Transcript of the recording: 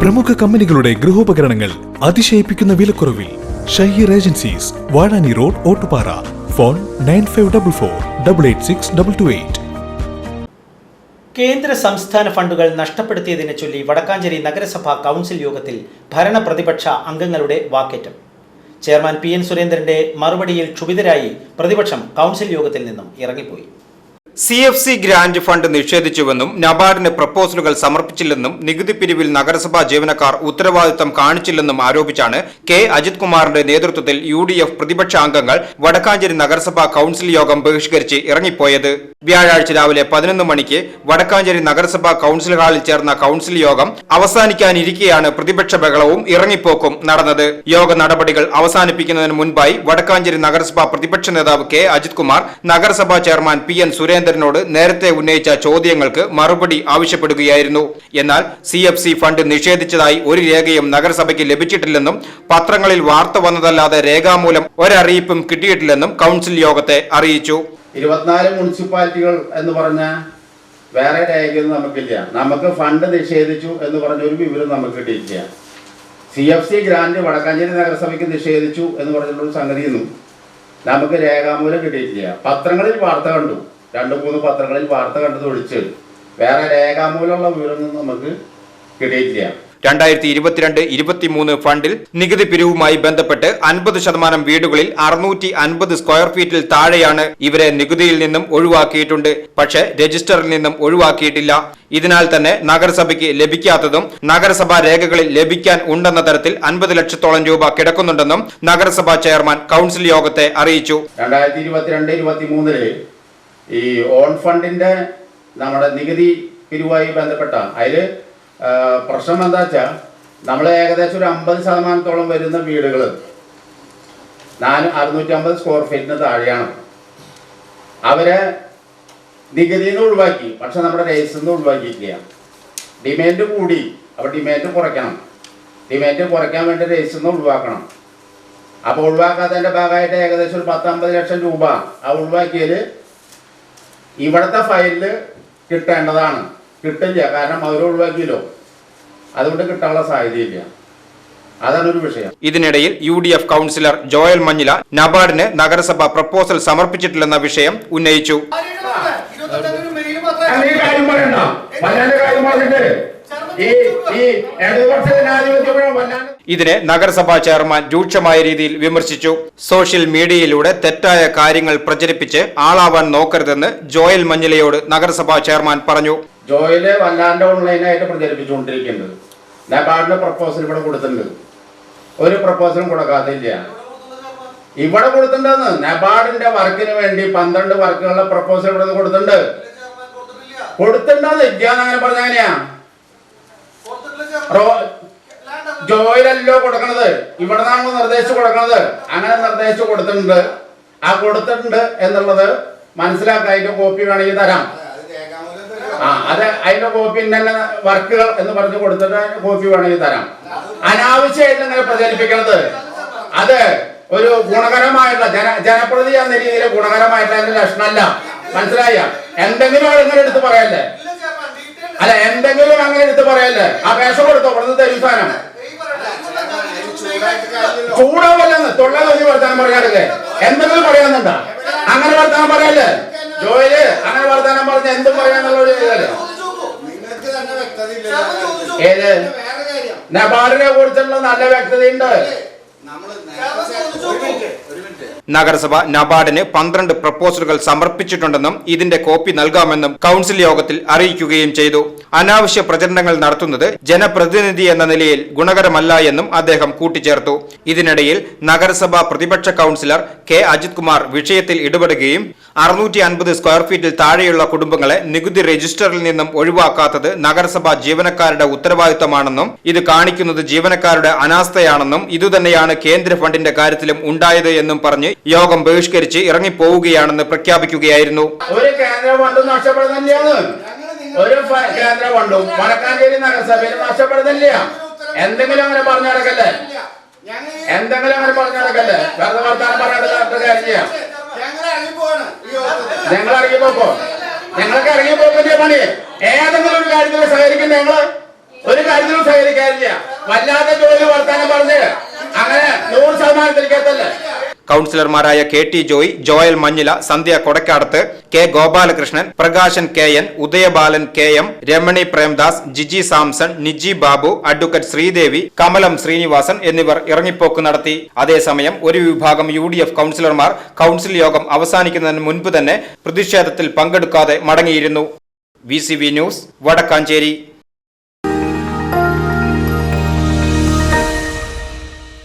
പ്രമുഖ കമ്പനികളുടെ ഗൃഹോപകരണങ്ങൾ അതിശയിപ്പിക്കുന്ന വിലക്കുറവിൽ Shaheer agencies Vazhani road Ottupara. Phone nine five double four double eight six double two eight. കേന്ദ്ര സംസ്ഥാന ഫണ്ടുകൾ നഷ്ടപ്പെടുത്തിയതിനെ ചൊല്ലി വടക്കാഞ്ചേരി നഗരസഭാ കൗൺസിൽ യോഗത്തിൽ ഭരണ പ്രതിപക്ഷ അംഗങ്ങളുടെ വാക്കേറ്റം. ചെയർമാൻ പി എൻ സുരേന്ദ്രന്റെ മറുപടിയിൽ ക്ഷുഭിതരായി പ്രതിപക്ഷം കൗൺസിൽ യോഗത്തിൽ നിന്നും ഇറങ്ങിപ്പോയി. C F C grant fund നിഷേധിച്ചുവെന്നും നബാർഡിന് പ്രപ്പോസലുകൾ സമർപ്പിച്ചില്ലെന്നും നികുതി പിരിവിൽ നഗരസഭാ ജീവനക്കാർ ഉത്തരവാദിത്തം കാണിച്ചില്ലെന്നും ആരോപിച്ചാണ് കെ അജിത് കുമാറിന്റെ നേതൃത്വത്തിൽ യു ഡി എഫ് പ്രതിപക്ഷ അംഗങ്ങൾ വടക്കാഞ്ചേരി നഗരസഭാ കൌൺസിൽ യോഗം ബഹിഷ്കരിച്ച് ഇറങ്ങിപ്പോയത്. വ്യാഴാഴ്ച രാവിലെ പതിനൊന്ന് മണിക്ക് വടക്കാഞ്ചേരി നഗരസഭാ കൌൺസിൽ ഹാളിൽ ചേർന്ന കൌൺസിൽ യോഗം അവസാനിക്കാനിരിക്കെയാണ് പ്രതിപക്ഷ ബഹളവും ഇറങ്ങിപ്പോക്കും നടന്നത്. യോഗ നടപടികൾ അവസാനിപ്പിക്കുന്നതിന് മുൻപായി വടക്കാഞ്ചേരി നഗരസഭാ പ്രതിപക്ഷ നേതാവ് കെ അജിത് കുമാർ നഗരസഭാ ചെയർമാൻ പി എൻ സുരേന്ദ്രനോട് നേരത്തെ ഉന്നയിച്ച ചോദ്യങ്ങൾക്ക് മറുപടി ആവശ്യപ്പെടുകയായിരുന്നു. എന്നാൽ സി എഫ് സി ഫണ്ട് നിഷേധിച്ചതായി ഒരു രേഖയും നഗരസഭയ്ക്ക് ലഭിച്ചിട്ടില്ലെന്നും പത്രങ്ങളിൽ വാർത്ത വന്നതല്ലാതെ രേഖാമൂലം ഒരറിയിപ്പും കിട്ടിയിട്ടില്ലെന്നും കൗൺസിൽ യോഗത്തെ അറിയിച്ചു. ഇരുപത്തിനാല് മുനിസിപ്പാലിറ്റികൾ എന്ന് പറഞ്ഞ വേറെ രേഖയൊന്നും നമുക്കില്ല. നമുക്ക് ഫണ്ട് നിഷേധിച്ചു എന്ന് പറഞ്ഞ ഒരു വിവരം നമുക്ക് കിട്ടിയിട്ടില്ല. C F C grant Vadakkanchery നഗരസഭയ്ക്ക് നിഷേധിച്ചു എന്ന് പറഞ്ഞിട്ടുള്ള സംഗതിയൊന്നും നമുക്ക് രേഖാമൂലം കിട്ടിയിട്ടില്ല. പത്രങ്ങളിൽ വാർത്ത കണ്ടു. രണ്ട് മൂന്ന് പത്രങ്ങളിൽ വാർത്ത കണ്ടത് ഒഴിച്ച് വേറെ രേഖാമൂലമുള്ള വിവരം നമുക്ക് കിട്ടിയിട്ടില്ല. രണ്ടായിരത്തി ഇരുപത്തിരണ്ട് ഇരുപത്തിമൂന്ന് ഫണ്ടിൽ നികുതി പിരിവുമായി ബന്ധപ്പെട്ട് അൻപത് ശതമാനം വീടുകളിൽ അറുന്നൂറ്റി അൻപത് സ്ക്വയർ ഫീറ്റിൽ താഴെയാണ് ഇവരെ നികുതിയിൽ നിന്നും ഒഴിവാക്കിയിട്ടുണ്ട്. പക്ഷേ രജിസ്റ്ററിൽ നിന്നും ഒഴിവാക്കിയിട്ടില്ല. ഇതിനാൽ തന്നെ നഗരസഭയ്ക്ക് ലഭിക്കാത്തതും നഗരസഭാ രേഖകളിൽ ലഭിക്കാൻ ഉണ്ടെന്ന തരത്തിൽ അൻപത് ലക്ഷത്തോളം രൂപ കിടക്കുന്നുണ്ടെന്നും നഗരസഭാ ചെയർമാൻ കൗൺസിൽ യോഗത്തെ അറിയിച്ചു. രണ്ടായിരത്തി ഇരുപത്തിരണ്ട് ഇരുപത്തി മൂന്നിൽ ഈ ഓൺ ഫണ്ടിന്റെ നമ്മുടെ നികുതി പിരിവുമായി ബന്ധപ്പെട്ട അതിൽ പ്രശ്നം എന്താ വെച്ചാൽ നമ്മൾ ഏകദേശം ഒരു അമ്പത് ശതമാനത്തോളം വരുന്ന വീടുകൾ നാല് അറുന്നൂറ്റി അമ്പത് സ്ക്വയർ ഫീറ്റിന് താഴെയാണ്. അവരെ നികുതിയിൽ നിന്ന് ഒഴിവാക്കി പക്ഷെ നമ്മുടെ രജിസ്റ്ററിൽ നിന്ന് ഒഴിവാക്കിയിട്ടില്ല. ഡിമാൻഡ് കൂടി അപ്പോൾ ഡിമാൻഡ് കുറയ്ക്കണം. ഡിമാൻഡ് കുറയ്ക്കാൻ വേണ്ടി രജിസ്റ്ററിൽ നിന്ന് ഒഴിവാക്കണം. അപ്പോൾ ഒഴിവാക്കാത്തതിന്റെ ഭാഗമായിട്ട് ഏകദേശം ഒരു പത്തമ്പത് ലക്ഷം രൂപ ആ ഒഴിവാക്കിയതിൽ ഇവിടുത്തെ ഫയലിൽ കിട്ടേണ്ടതാണ്. കിട്ടില്ല കാരണം അവർ ഒഴിവാക്കിയല്ലോ. അതുകൊണ്ട് കിട്ടാനുള്ള സാധ്യതയില്ല. അതാണ് ഒരു വിഷയം. ഇതിനിടയിൽ U D F councillor Joyal Manjila നബാർഡിന് നഗരസഭ പ്രപ്പോസൽ സമർപ്പിച്ചിട്ടില്ലെന്ന വിഷയം ഉന്നയിച്ചു. ഈ ഈ ഇടതുപക്ഷ ജനാധിപത്യം ഇതിനെ നഗരസഭാ ചെയർമാൻ രൂക്ഷമായ രീതിയിൽ വിമർശിച്ചു. സോഷ്യൽ മീഡിയയിലൂടെ തെറ്റായ കാര്യങ്ങൾ പ്രചരിപ്പിച്ച് ആളാവാൻ നോക്കരുതെന്ന് ജോയൽ മഞ്ഞിലയോട് നഗരസഭാ ചെയർമാൻ പറഞ്ഞു. ജോയിൽ വല്ലാണ്ട് ഓൺലൈനായിട്ട് പ്രചരിപ്പിച്ചുകൊണ്ടിരിക്കുന്നത്. നബാർഡിന്റെ പ്രപ്പോസൽ ഇവിടെ കൊടുത്തിട്ടുണ്ട്. ഒരു പ്രപ്പോസലും കൊടുക്കാത്തില്ല ഇവിടെ കൊടുത്തിട്ടുണ്ടെന്ന് നബാർഡിന്റെ വർക്കിന് വേണ്ടി പന്ത്രണ്ട് വർക്കുകളുടെ പ്രപ്പോസൽ ഇവിടെ നിന്ന് കൊടുത്തിട്ടുണ്ട്. കൊടുത്തിട്ടുണ്ടെന്ന് ഇല്ലാന്ന് അങ്ങനെ പറഞ്ഞ എങ്ങനെയാ? ജോയിലല്ലോ കൊടുക്കണത്. ഇവിടെ നമ്മൾ നിർദ്ദേശിച്ചു കൊടുക്കണത്. അങ്ങനെ നിർദ്ദേശിച്ചു കൊടുത്തിട്ടുണ്ട്. ആ കൊടുത്തിട്ടുണ്ട് എന്നുള്ളത് മനസ്സിലാക്കാൻ അതിന്റെ കോപ്പി വേണമെങ്കിൽ തരാം. ആ അത് അതിന്റെ കോപ്പി തന്നെ വർക്കുകൾ എന്ന് പറഞ്ഞ് കൊടുത്തിട്ട് അതിന്റെ കോപ്പി വേണമെങ്കിൽ തരാം. അനാവശ്യമായിട്ട് ഇങ്ങനെ പ്രചരിപ്പിക്കണത്. അത് ഒരു ഗുണകരമായിട്ടുള്ള ജന ജനപ്രതി എന്ന രീതിയിൽ ഗുണകരമായിട്ടുള്ള അതിന്റെ ലക്ഷണമല്ല. മനസ്സിലായ? എന്തെങ്കിലും അങ്ങനെ എടുത്ത് പറയല്ലേ? അല്ല എന്തെങ്കിലും അങ്ങനെ എടുത്ത് പറയല്ലേ? അപേക്ഷ കൊടുത്തോ? ഇവിടുന്ന് തരും സാധനം. ചൂടാവല്ലെന്ന് തൊള്ള ഒരു വർത്താനം പറയാറില്ലേ? എന്തെങ്കിലും പറയാന്നുണ്ടാ അങ്ങനെ വർത്താനം പറയല്ലേ? ജോയിൽ അങ്ങനെ വർത്താനം പറഞ്ഞ എന്തും പറയാന്നുള്ള ഒരു ഏത്? വേറെ കാര്യം. നബാർഡിനെ കുറിച്ചുള്ള നല്ല വ്യക്തതയുണ്ട്. നഗരസഭ നബാർഡിന് പന്ത്രണ്ട് പ്രപ്പോസലുകൾ സമർപ്പിച്ചിട്ടുണ്ടെന്നും ഇതിന്റെ കോപ്പി നൽകാമെന്നും കൗൺസിൽ യോഗത്തിൽ അറിയിക്കുകയും ചെയ്തു. അനാവശ്യ പ്രചരണങ്ങൾ നടത്തുന്നത് ജനപ്രതിനിധി എന്ന നിലയിൽ ഗുണകരമല്ല എന്നും അദ്ദേഹം കൂട്ടിച്ചേർത്തു. ഇതിനിടയിൽ നഗരസഭാ പ്രതിപക്ഷ കൌൺസിലർ കെ അജിത് കുമാർ വിഷയത്തിൽ ഇടപെടുകയും അറുന്നൂറ്റി അൻപത് സ്ക്വയർ ഫീറ്റിൽ താഴെയുള്ള കുടുംബങ്ങളെ നികുതി രജിസ്റ്ററിൽ നിന്നും ഒഴിവാക്കാത്തത് നഗരസഭാ ജീവനക്കാരുടെ ഉത്തരവാദിത്തമാണെന്നും ഇത് കാണിക്കുന്നത് ജീവനക്കാരുടെ അനാസ്ഥയാണെന്നും ഇതുതന്നെയാണ് കേന്ദ്ര ഫണ്ടിന്റെ കാര്യത്തിലും ഉണ്ടായത് എന്നും പറഞ്ഞ് യോഗം ബഹിഷ്കരിച്ച് ഇറങ്ങിപ്പോവുകയാണെന്ന് പ്രഖ്യാപിക്കുകയായിരുന്നു. കേന്ദ്ര ഒരു കേന്ദ്രം കൊണ്ടും വടക്കാഞ്ചേരി നഗരസഭയിൽ നഷ്ടപ്പെടുന്നില്ല. എന്തെങ്കിലും അങ്ങനെ പറഞ്ഞു നടക്കല്ലേ? എന്തെങ്കിലും അങ്ങനെ പറഞ്ഞു നടക്കല്ലേ? വെറുതെ വർത്താനം പറയാനുള്ള കാര്യം ചെയ്യാം ഞങ്ങൾ ഇറങ്ങിപ്പോക്കോ ഞങ്ങൾക്ക് ഇറങ്ങിപ്പോക്കിന്റെ പണി? ഏതെങ്കിലും ഒരു കാര്യത്തിൽ സഹകരിക്കും ഞങ്ങൾ ഒരു കാര്യത്തിലും സഹകരിക്കാറില്ല. വല്ലാതെ ജോലി വർത്താനം പറഞ്ഞ് അങ്ങനെ നൂറ് ശതമാനത്തിലേക്ക് എത്തല്ലേ? കൗൺസിലർമാരായ K T Joy Joel Manjila Sandhya Kodakkadath K Gopalakrishnan Prakashan K N Udayabalan K M Ramani Premdas Giji Samson Niji Babu advocate Sreedevi Kamalam Sreenivasan എന്നിവർ ഇറങ്ങിപ്പോക്ക് നടത്തി. അതേസമയം ഒരു വിഭാഗം യു ഡി എഫ് കൗൺസിലർമാർ കൗൺസിൽ യോഗം അവസാനിക്കുന്നതിന് മുൻപ് തന്നെ പ്രതിഷേധത്തിൽ പങ്കെടുക്കാതെ മടങ്ങിയിരുന്നു. V news Vadakkanchery.